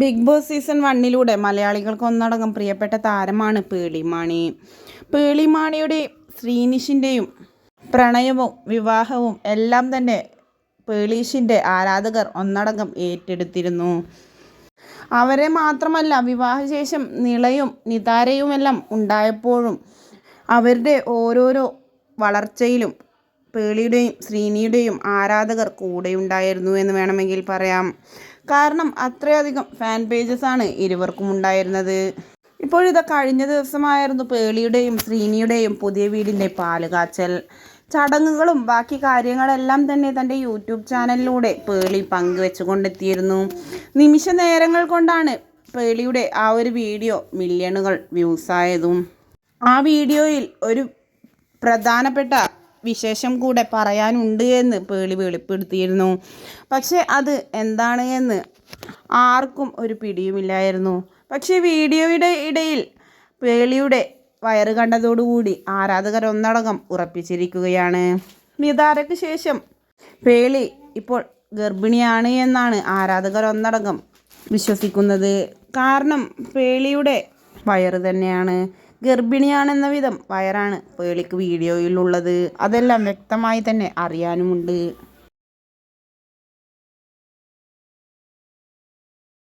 Big boss season വണ്ണിലൂടെ മലയാളികൾക്ക് ഒന്നടങ്കം പ്രിയപ്പെട്ട താരമാണ് പേളിമാണി പേളിമാണിയുടെ ശ്രീനിഷിന്റെയും പ്രണയവും വിവാഹവും എല്ലാം തന്നെ പേളീഷിന്റെ ആരാധകർ ഒന്നടങ്കം ഏറ്റെടുത്തിരുന്നു. അവരെ മാത്രമല്ല വിവാഹശേഷം നിളയും നിതാരയുമെല്ലാം ഉണ്ടായപ്പോഴും അവരുടെ ഓരോരോ വളർച്ചയിലും പേളിയുടെയും ശ്രീനിയുടെയും ആരാധകർ കൂടെയുണ്ടായിരുന്നു എന്ന് വേണമെങ്കിൽ പറയാം. കാരണം അത്രയധികം ഫാൻ പേജസ് ആണ് ഇരുവർക്കും ഉണ്ടായിരുന്നത്. ഇപ്പോഴിതാ കഴിഞ്ഞ ദിവസമായിരുന്നു പേളിയുടെയും ശ്രീനിയുടെയും പുതിയ വീടിന്റെ പാലുകാച്ചൽ. ചടങ്ങുകളും ബാക്കി കാര്യങ്ങളെല്ലാം തന്നെ തന്റെ യൂട്യൂബ് ചാനലിലൂടെ പേളി പങ്കുവെച്ചുകൊണ്ടെത്തിയിരുന്നു. നിമിഷ നേരങ്ങൾ കൊണ്ടാണ് പേളിയുടെ ആ ഒരു വീഡിയോ മില്യണുകൾ വ്യൂസായതും ആ വീഡിയോയിൽ ഒരു പ്രധാനപ്പെട്ട വിശേഷം കൂടെ പറയാനുണ്ട് എന്ന് പേളി വെളിപ്പെടുത്തിയിരുന്നു. പക്ഷേ അത് എന്താണ് എന്ന് ആർക്കും ഒരു പിടിയുമില്ലായിരുന്നു. പക്ഷേ വീഡിയോയുടെ ഇടയിൽ പേളിയുടെ വയറ് കണ്ടതോടുകൂടി ആരാധകർ ഒന്നടങ്കം ഉറപ്പിച്ചിരിക്കുകയാണ്. നിതാരയ്ക്ക് ശേഷം പേളി ഇപ്പോൾ ഗർഭിണിയാണ് എന്നാണ് ആരാധകർ ഒന്നടങ്കം വിശ്വസിക്കുന്നത്. കാരണം പേളിയുടെ വയറ് തന്നെയാണ്. ഗർഭിണിയാണെന്ന വിധം വയറാണ്. പേളിക്ക് വീഡിയോയിലുള്ളത് അതെല്ലാം വ്യക്തമായി തന്നെ അറിയാനുമുണ്ട്.